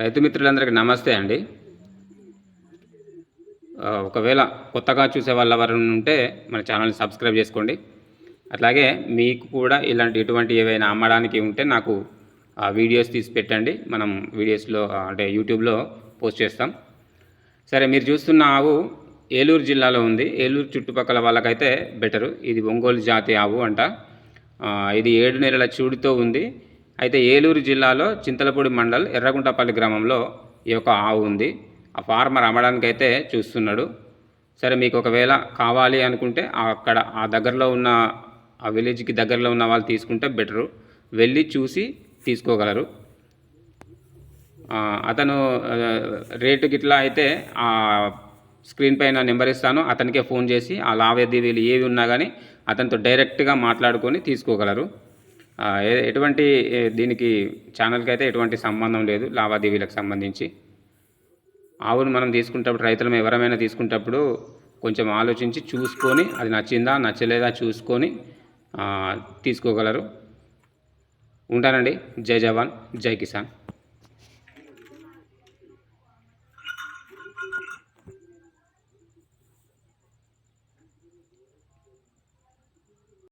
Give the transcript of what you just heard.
రైతు మిత్రులందరికీ నమస్తే అండి. ఒకవేళ కొత్తగా చూసే వాళ్ళ ఎవరైనా ఉంటే మన ఛానల్ని సబ్స్క్రైబ్ చేసుకోండి. అట్లాగే మీకు కూడా ఇలాంటి ఎటువంటి ఏవైనా అమ్మడానికి ఉంటే నాకు ఆ వీడియోస్ తీసి పెట్టండి. మనం వీడియోస్లో అంటే యూట్యూబ్లో పోస్ట్ చేస్తాం. సరే మీరు చూస్తున్న ఆవు ఏలూరు జిల్లాలో ఉంది. ఏలూరు చుట్టుపక్కల వాళ్ళకైతే బెటరు. ఇది ఒంగోలు జాతి ఆవు అంట. ఇది ఏడు నెలల చూడితో ఉంది. అయితే ఏలూరు జిల్లాలో చింతలపూడి మండల్ ఎర్రగుంటపల్లి గ్రామంలో ఈ యొక్క ఆవు ఉంది. ఆ ఫార్మర్ అమ్మడానికైతే చూస్తున్నాడు. సరే మీకు ఒకవేళ కావాలి అనుకుంటే అక్కడ ఆ దగ్గరలో ఉన్న ఆ విలేజ్కి దగ్గరలో ఉన్న వాళ్ళు తీసుకుంటే బెటరు. వెళ్ళి చూసి తీసుకోగలరు. అతను రేటు గిట్లా అయితే ఆ స్క్రీన్ పైన నెంబర్ ఇస్తాను. అతనికే ఫోన్ చేసి ఆ లావాదేవీలు ఏవి ఉన్నా కానీ అతనితో డైరెక్ట్గా మాట్లాడుకొని తీసుకోగలరు. ఎటువంటి దీనికి ఛానల్కి అయితే ఎటువంటి సంబంధం లేదు లావాదేవీలకు సంబంధించి. ఆవును మనం తీసుకునేటప్పుడు రైతులం ఎవరైనా తీసుకునేటప్పుడు కొంచెం ఆలోచించి చూసుకొని అది నచ్చిందా నచ్చలేదా చూసుకొని తీసుకోగలరు. ఉంటానండి. జై జవాన్ జై కిసాన్.